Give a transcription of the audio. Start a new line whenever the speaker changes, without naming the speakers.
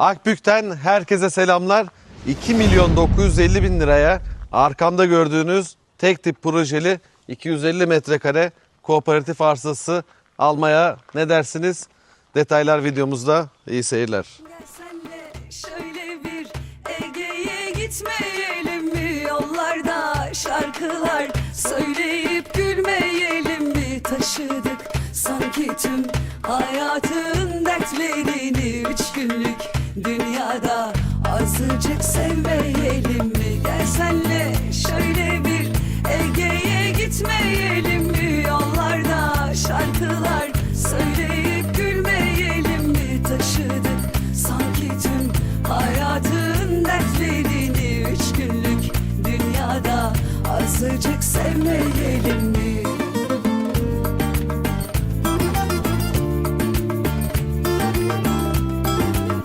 Akbük'ten herkese selamlar. 2 milyon 950 bin liraya arkamda gördüğünüz tek tip projeli 250 metrekare kooperatif arsası almaya ne dersiniz? Detaylar videomuzda. İyi seyirler.
Gitmeyelim mi? Yollarda şarkılar söyleyip gülmeyelim mi? Taşıdık sanki tüm hayatın dertlerini Üç günlük dünyada azıcık sevmeyelim mi? Gel senle şöyle bir Ege'ye gitmeyelim mi? Yollarda şarkılar söyleyip gülmeyelim mi? Taşıdık sanki tüm hayatın dertlerini Üç günlük dünyada azıcık sevmeyelim